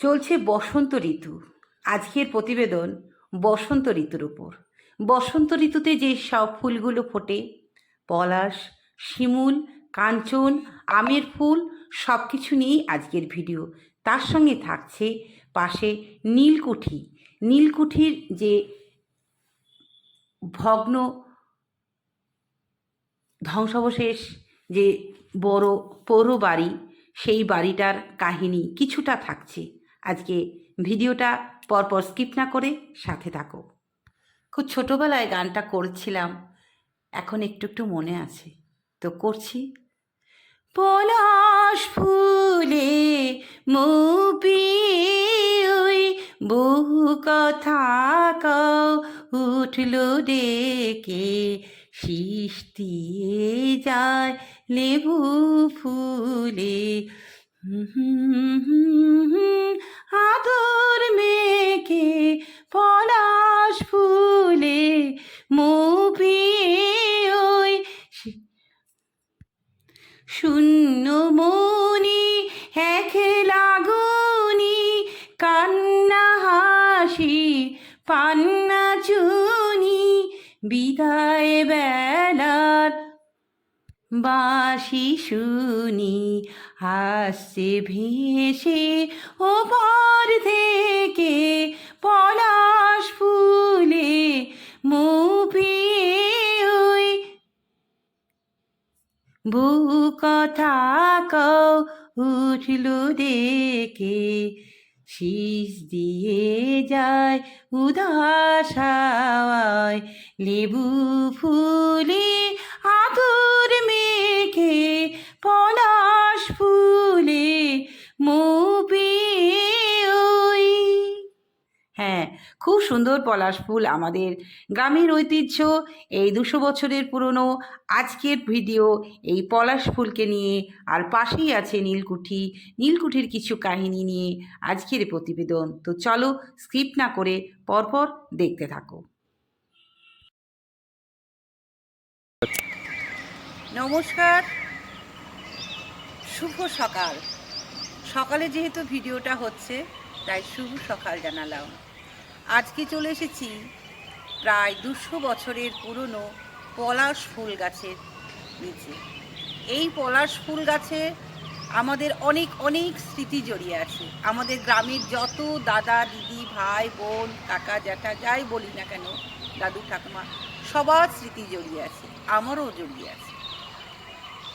চলছে বসন্ত ঋতু। আজকের প্রতিবেদন বসন্ত ঋতুর উপর। বসন্ত ঋতুতে যে সব ফুলগুলো ফোটে, পলাশ, শিমুল, কাঞ্চন, আমের ফুল সব কিছু নিয়েই আজকের ভিডিও। তার সঙ্গে থাকছে পাশে নীলকুঠি। নীলকুঠির যে ভগ্ন ধ্বংসাবশেষ, যে বড় পৌর বাড়ি, সেই বাড়িটার কাহিনী কিছুটা থাকছে। আজকে ভিডিওটা পরপর স্কিপ না করে সাথে থাকো। খুব ছোটোবেলায় গানটা করছিলাম এখন একটু একটু মনে আছে। তো করছি। পলাশ ফুলে মুপি ওই বহু কথা কও উঠল ডেকে শীষ দিয়ে যায় লেবু ফুলে। হুম হুম হুম, আদর মেঘে পলাশ ফুলে মুপি ওই শূন্য মনি এক লাগুনি কান্না হাসি, পান্না চুনি বিদায় বেলার বাসি শুনি। আসছে ভেসে ওপর থেকে পলাশ ফুলে মুভি ওই বহু কথা কও উঠল ডেকে শীষ দিয়ে যায় উদাস হাওয়ায়, লেবু ফুলে আদর মেঘে খুব সুন্দর পলাশ ফুল আমাদের গ্রামের ঐতিহ্য। এই দুশো বছরের পুরনো আজকের ভিডিও এই পলাশ ফুলকে নিয়ে আর পাশেই আছে নীলকুঠি। নীলকুঠির কিছু কাহিনী নিয়ে আজকের প্রতিবেদন। তো চলো স্কিপ না করে পরপর দেখতে থাকো। নমস্কার। শুভ সকাল। সকালে যেহেতু ভিডিওটা হচ্ছে, তাই শুভ সকাল জানালাম। আজকে চলে এসেছি প্রায় দুশো বছরের পুরনো পলাশ ফুল গাছের নিচে। এই পলাশ ফুল গাছে আমাদের অনেক অনেক স্মৃতি জড়িয়ে আছে। আমাদের গ্রামের যত দাদা, দিদি, ভাই, বোন, কাকা, জ্যাঠা, যাই বলি না কেন, দাদু, ঠাকুমা, সবার স্মৃতি জড়িয়ে আছে, আমারও জড়িয়ে আছে।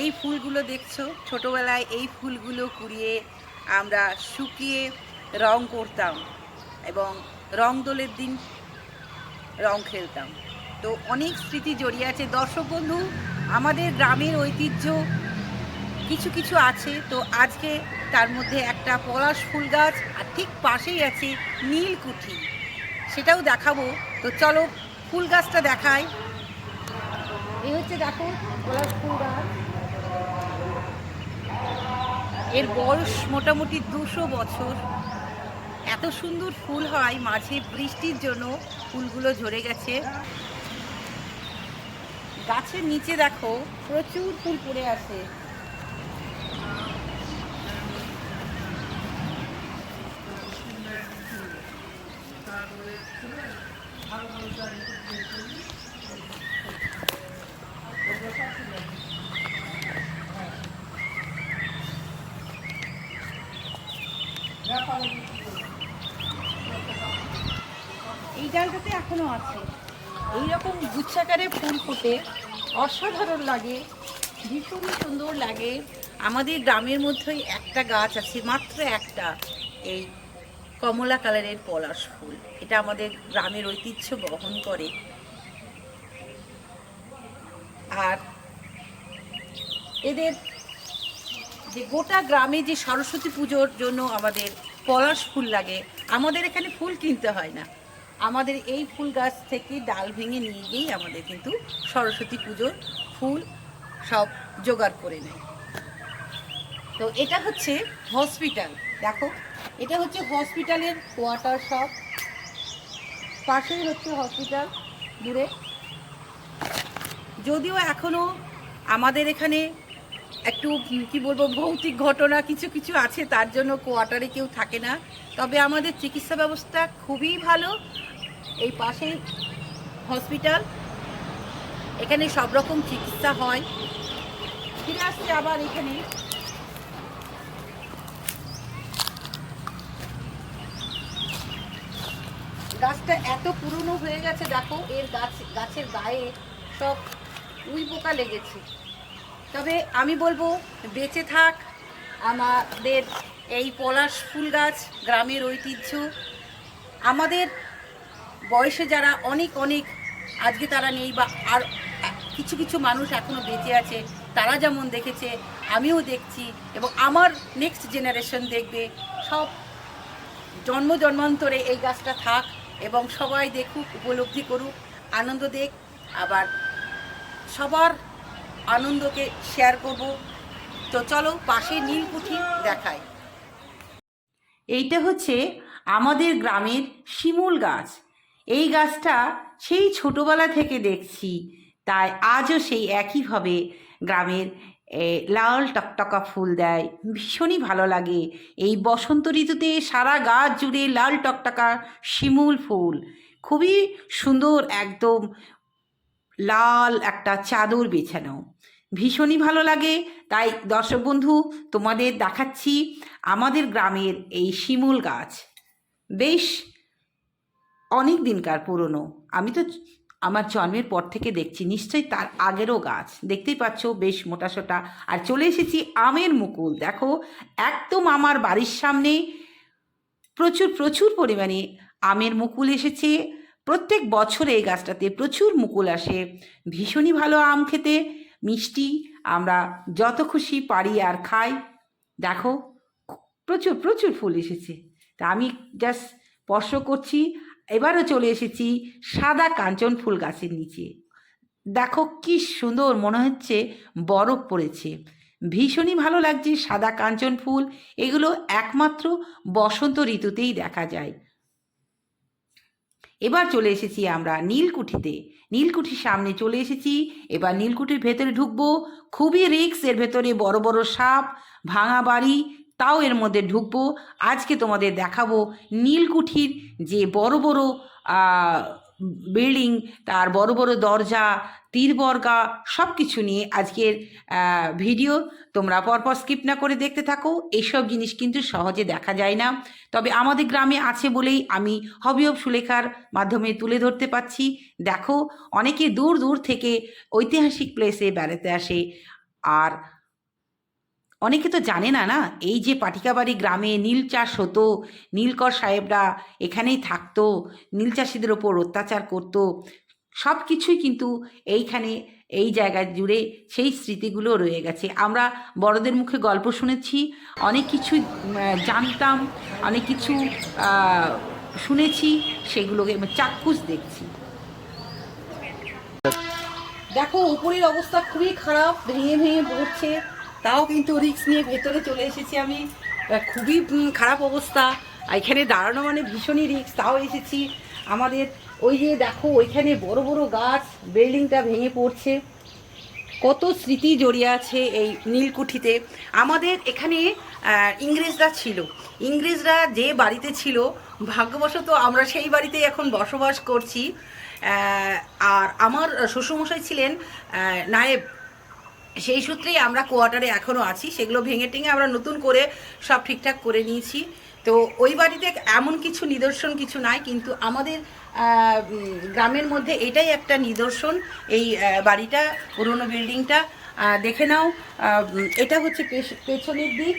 এই ফুলগুলো দেখছ? ছোটোবেলায় এই ফুলগুলো কুড়িয়ে আমরা শুকিয়ে রং করতাম এবং রং দোলের দিন রং খেলতাম। তো অনেক স্মৃতি জড়িয়ে আছে। দর্শক বন্ধু, আমাদের গ্রামের ঐতিহ্য কিছু কিছু আছে। তো আজকে তার মধ্যে একটা পলাশ ফুল গাছ আর ঠিক পাশেই আছে নীলকুঠি। সেটাও দেখাবো। তো চলো ফুল গাছটা দেখাই। এই হচ্ছে দেখো পলাশ ফুল গাছ। এর বয়স মোটামুটি দুশো বছর। এত সুন্দর ফুল হয়, মাঝে বৃষ্টির জন্য ফুলগুলো ঝরে গেছে। গাছের নিচে দেখো, প্রচুর ফুল পড়ে আছে। এই ডালটাতে এখনও আছে। এইরকম গুচ্ছাকারে ফুল ফুটে, অসাধারণ লাগে, ভীষণ সুন্দর লাগে। আমাদের গ্রামের মধ্যেই একটা গাছ আছে, মাত্র একটা, এই কমলা কালারের পলাশ ফুল। এটা আমাদের গ্রামের ঐতিহ্য বহন করে। আর এদের যে গোটা গ্রামে যে সরস্বতী পুজোর জন্য আমাদের পলাশ ফুল লাগে, আমাদের এখানে ফুল কিনতে হয় না। আমাদের এই ফুল গাছ থেকে ডাল ভেঙে নিয়ে গিয়েই আমাদের কিন্তু সরস্বতী পুজোর ফুল সব জোগাড় করে নেয়। তো এটা হচ্ছে হসপিটাল। দেখো, এটা হচ্ছে হসপিটালের কোয়ার্টার সব পাশেই হচ্ছে হসপিটাল দূরে। যদিও এখনও আমাদের এখানে একটু, কি বলব, ভৌতিক ঘটনা কিছু কিছু আছে, তার জন্য কোয়ার্টারে কেউ থাকে না। তবে আমাদের চিকিৎসা ব্যবস্থা খুবই ভালো। এই পাশেই হসপিটাল এখানে সব রকম চিকিৎসা হয়। ফিরে আসছে আবার এখানে। গাছটা এত পুরনো হয়ে গেছে, দেখো, এর গাছ, গাছের গায়ে সব উই পোকা লেগেছে। তবে আমি বলব, বেঁচে থাক। আমাদের এই পলাশ ফুল গাছ, গ্রামের ঐতিহ্য। আমাদের বয়সে যারা অনেক অনেক, আজকে তারা নেই বা আর কিছু কিছু মানুষ এখনও বেঁচে আছে, তারা যেমন দেখেছে, আমিও দেখছি এবং আমার নেক্সট জেনারেশন দেখবে। সব জন্ম, জন্মান্তরে এই গাছটা থাক এবং সবাই দেখুক, উপলব্ধি করুক, আনন্দ দেখ। আবার সবার আনন্দকে শেয়ার করব। তো চলো পাশে নীলকুঠি দেখায় এইটা হচ্ছে আমাদের গ্রামের শিমুল গাছ। এই গাছটা সেই ছোটবেলা থেকে দেখছি। তাই আজও সেই একইভাবে গ্রামের লাল টকটকা ফুল দেয়। ভীষণই ভালো লাগে। এই বসন্ত ঋতুতে সারা গাছ জুড়ে লাল টকটকা, শিমুল ফুল। খুবই সুন্দর একদম লাল একটা চাদর বেছানো। ভীষণই ভালো লাগে। তাই দর্শক বন্ধু, তোমাদের দেখাচ্ছি আমাদের গ্রামের এই শিমুল গাছ। বেশ অনেক দিনকার পুরনো। আমি তো আমার জন্মের পর থেকে দেখছি, নিশ্চয়ই তার আগেরও গাছ। দেখতেই পাচ্ছ, বেশ মোটাসোটা আর চলে এসেছি আমের মুকুল। দেখো, একদম আমার বাড়ির সামনে। প্রচুর প্রচুর পরিমাণে আমের মুকুল এসেছে। প্রত্যেক বছর এই গাছটাতে প্রচুর মুকুল আসে। ভীষণই ভালো আম খেতে। মিষ্টি, আমরা যত খুশি পারি আর খাই। দেখো, প্রচুর প্রচুর ফুল এসেছে। তা আমি জাস্ট স্পর্শ করছি। এবারও চলে এসেছি সাদা কাঞ্চন ফুল গাছের নিচে। দেখো কি সুন্দর মনে হচ্ছে বরফ পড়েছে। ভীষণই ভালো লাগছে সাদা কাঞ্চন ফুল, এগুলো একমাত্র বসন্ত ঋতুতেই দেখা যায়। এবার চলে এসেছি আমরা নীলকুঠিতে। নীলকুঠির সামনে চলে এসেছি, এবার নীলকুঠির ভেতরে ঢুকবো। খুবই রিক্স, এর ভেতরে বড় বড় সাপ, ভাঙা বাড়ি তাও এর মধ্যে ঢুকবো। আজকে তোমাদের দেখাবো নীলকুঠির যে বড় বড় বিল্ডিং, তার বড় বড় দরজা তীরবর্গা সব কিছু নিয়ে আজকের ভিডিও। তোমরা পরপর স্কিপ না করে দেখতে থাকো এইসব জিনিস কিন্তু সহজে দেখা যায় না। তবে আমাদের গ্রামে আছে বলেই আমি হবি অব সুলেখার মাধ্যমে তুলে ধরতে পারছি দেখো, অনেকে দূর দূর থেকে ঐতিহাসিক প্লেসে বেড়াতে আসে। আর অনেকে তো জানে না না? এই যে পাটিকাবাড়ি গ্রামে নীল চাষ হতো, নীলকর সাহেবরা এখানেই থাকতো, নীল চাষিদের ওপর অত্যাচার করতো, সব কিছুই কিন্তু এইখানে, এই জায়গা জুড়ে সেই স্মৃতিগুলো রয়ে গেছে। আমরা বড়দের মুখে গল্প শুনেছি, অনেক কিছু জানতাম, অনেক কিছু শুনেছি, সেগুলোকে চাক্ষুষ দেখছি। দেখো, উপরের অবস্থা খুবই খারাপ, ভেঙে ভেঙে পড়ছে। তাও কিন্তু রিক্স নিয়ে ভেতরে চলে এসেছি আমি। খুবই খারাপ অবস্থা। এখানে দাঁড়ানো মানে ভীষণই রিক্স তাও এসেছি। আমাদের ওই যে দেখো, ওইখানে বড় বড় গাছ বিল্ডিংটা ভেঙে পড়ছে। কত স্মৃতি জড়িয়ে আছে এই নীলকুঠিতে। আমাদের এখানে ইংরেজরা ছিল। ইংরেজরা যে বাড়িতে ছিল, ভাগ্যবশত আমরা সেই বাড়িতেই এখন বসবাস করছি। আর আমার শ্বশুরমশাই ছিলেন নায়েব। সেই সূত্রেই আমরা কোয়ার্টারে এখনও আছি। সেগুলো ভেঙে টেঙে আমরা নতুন করে সব ঠিকঠাক করে নিয়েছি। তো ওই বাড়িতে এমন কিছু নিদর্শন কিছু নাই, কিন্তু আমাদের গ্রামের মধ্যে এটাই একটা নিদর্শন। এই বাড়িটা, পুরনো বিল্ডিংটা দেখে নাও। এটা হচ্ছে পেছ- পেছনের দিক।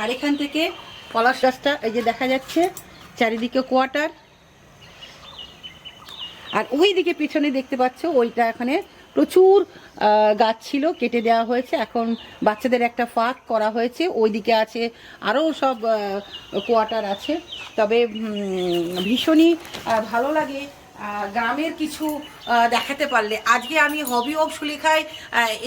আর এখান থেকে পলাশ রাস্তা, এই যে দেখা যাচ্ছে, চারিদিকে কোয়ার্টার। আর ওই দিকে পিছনে দেখতে পাচ্ছ, ওইটা এখানে প্রচুর গাছ ছিল, কেটে দেওয়া হয়েছে। এখন বাচ্চাদের একটা ফাঁক করা হয়েছে। ওই দিকে আছে আরও সব কোয়ার্টার আছে। তবে ভীষণই ভালো লাগে। গ্রামের কিছু দেখাতে পারলে। আজকে আমি হবি অফ সুলেখায়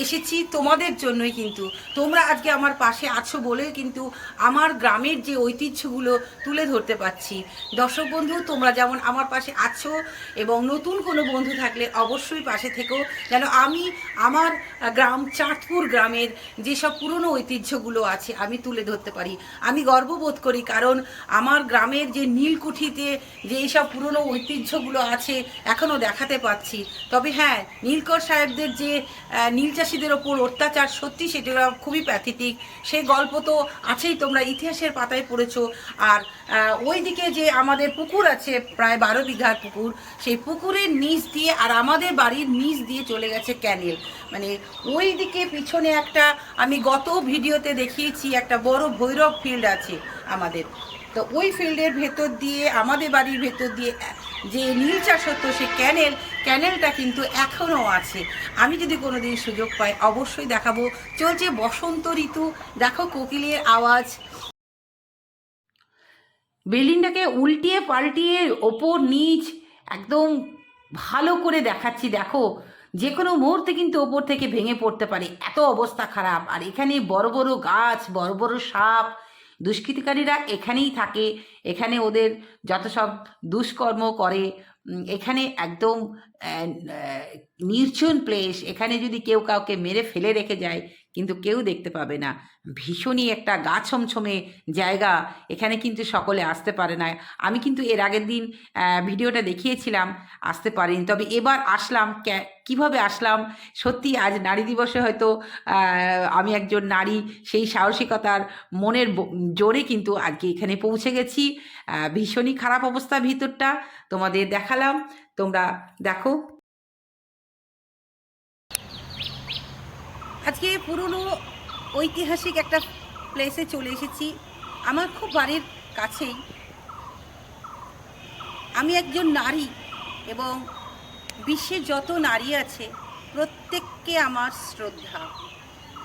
এসেছি তোমাদের জন্যই কিন্তু। তোমরা আজকে আমার পাশে আছো বলে কিন্তু আমার গ্রামের যে ঐতিহ্যগুলো তুলে ধরতে পারছি। দর্শক বন্ধু, তোমরা যেমন আমার পাশে আছো এবং নতুন কোনো বন্ধু থাকলে অবশ্যই পাশে থেকো। যেন আমি আমার গ্রাম, চাঁদপুর গ্রামের যেসব পুরনো ঐতিহ্যগুলো আছে আমি তুলে ধরতে পারি। আমি গর্ববোধ করি কারণ আমার গ্রামের যে নীলকুঠিতে যে এইসব পুরনো ঐতিহ্যগুলো আছে এখনও দেখাতে পাচ্ছি। তবে হ্যাঁ নীলকর সাহেবদের যে নীল চাষিদের ওপর অত্যাচার সত্যি সেটা খুবই প্যাথেটিক সেই গল্প তো আছেই তোমরা ইতিহাসের পাতায় পড়েছো। আর আহ, ওইদিকে যে আমাদের পুকুর আছে প্রায় বারো বিঘার পুকুর সেই পুকুরের নিচ দিয়ে আর আমাদের বাড়ির নিচ দিয়ে চলে গেছে ক্যানেল মানে ওই দিকে পিছনে একটা আমি গত ভিডিওতে দেখিয়েছি একটা বড় ভৈরব ফিল্ড আছে আমাদের। তো ওই ফিল্ডের ভেতর দিয়ে আমাদের বাড়ির ভেতর দিয়ে যে নীল চাষ হতো সে ক্যানেল ক্যানেলটা কিন্তু এখনও আছে। আমি যদি কোনো দিন সুযোগ পাই, অবশ্যই দেখাবো। চলছে বসন্ত ঋতু। দেখো কোকিলের আওয়াজ। বিল্ডিংটাকে উল্টিয়ে পাল্টিয়ে ওপর নিচ একদম ভালো করে দেখাচ্ছি, দেখো। যে কোনো মুহূর্তে কিন্তু ওপর থেকে ভেঙে পড়তে পারে। এত অবস্থা খারাপ। আর এখানে বড় বড় গাছ, বড় বড় সাপ। দুষ্কৃতিকারীরা এখানেই থাকে। এখানে ওদের যত সব দুষ্কর্ম করে এখানে একদম নির্জন প্লেস এখানে যদি কেউ কাউকে মেরে ফেলে রেখে যায় কিন্তু কেউ দেখতে পাবে না। ভীষণই একটা গা ছমছমে জায়গা এখানে কিন্তু সকলে আসতে পারে না। আমি কিন্তু এর আগের দিন ভিডিওটা দেখিয়েছিলাম, আসতে পারিনি। তবে এবার আসলাম। কীভাবে আসলাম? সত্যি আজ নারী দিবসে হয়তো আমি একজন নারী, সেই সাহসিকতার মনের জোরে কিন্তু আজকে এখানে পৌঁছে গেছি। ভীষণই খারাপ অবস্থা ভিতরটা। তোমাদের দেখালাম। তোমরা দেখো। আজকে পুরনো ঐতিহাসিক একটা প্লেসে চলে এসেছি। আমার খুব বাড়ির কাছেই। আমি একজন নারী এবং বিশ্বে যত নারী আছে, প্রত্যেককে আমার শ্রদ্ধা।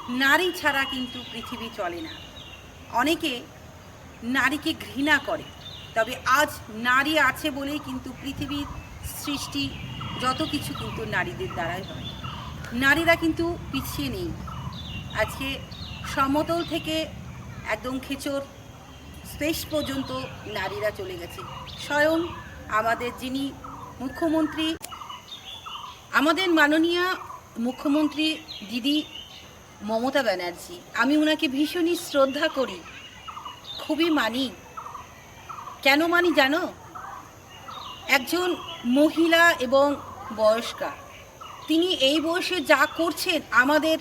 নারী ছাড়া কিন্তু পৃথিবী চলে না। অনেকে নারীকে ঘৃণা করে, তবে আজ নারী আছে বলেই কিন্তু পৃথিবীর সৃষ্টি যত কিছু কিন্তু নারীদের দ্বারাই হয়। নারীরা কিন্তু পিছিয়ে নেই। আজকে সমতল থেকে একদম খেচর স্পেস পর্যন্ত নারীরা চলে গেছে। স্বয়ং আমাদের যিনি মুখ্যমন্ত্রী, আমাদের মাননীয় মুখ্যমন্ত্রী দিদি মমতা ব্যানার্জি, আমি ওনাকে ভীষণই শ্রদ্ধা করি, খুবই মানি। কেন মানি জানো? একজন মহিলা এবং বয়স্কা। তিনি এই বয়সে যা করছেন আমাদের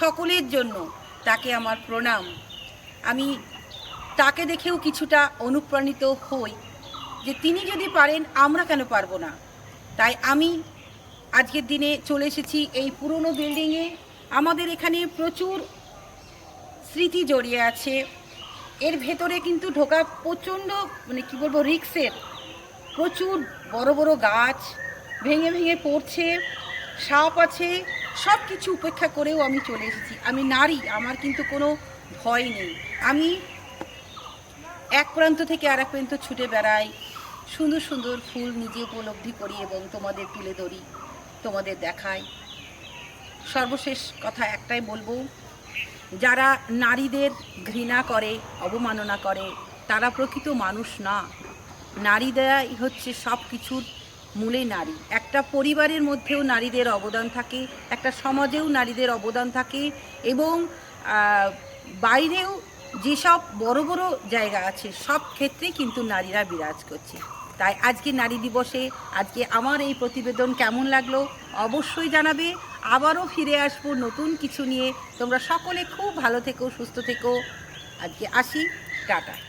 সকলের জন্য, তাকে আমার প্রণাম। আমি তাকে দেখেও কিছুটা অনুপ্রাণিত হই যে তিনি যদি পারেন, আমরা কেন পারব না? তাই আমি আজকের দিনে চলে এসেছি এই পুরনো বিল্ডিংয়ে। আমাদের এখানে প্রচুর স্মৃতি জড়িয়ে আছে। এর ভেতরে কিন্তু ঢোকা প্রচণ্ড মানে কী বলব, রিক্সের প্রচুর বড় বড় গাছ ভেঙে ভেঙে পড়ছে। সাপ আছে সব কিছু উপেক্ষা করেও আমি চলে এসেছি। আমি নারী, আমার কিন্তু কোনো ভয় নেই। আমি এক প্রান্ত থেকে আর এক প্রান্ত ছুটে বেড়াই, সুন্দর সুন্দর ফুল নিজে উপলব্ধি করি এবং তোমাদের তুলে ধরি, তোমাদের দেখাই। সর্বশেষ কথা একটাই বলব, যারা নারীদের ঘৃণা করে, অবমাননা করে, তারা প্রকৃত মানুষ না। নারীরাই হচ্ছে সব কিছুর মূলে নারী। একটা পরিবারের মধ্যেও নারীদের অবদান থাকে, একটা সমাজেও নারীদের অবদান থাকে এবং বাইরেও যেসব বড় বড় জায়গা আছে, সব ক্ষেত্রেই কিন্তু নারীরা বিরাজ করছে। তাই আজকে নারী দিবসে, আজকে আমার এই প্রতিবেদন কেমন লাগল অবশ্যই জানাবে। আবারও ফিরে আসব নতুন কিছু নিয়ে। তোমরা সকলে খুব ভালো থেকো, সুস্থ থেকো। আজকে আসি, টাটা।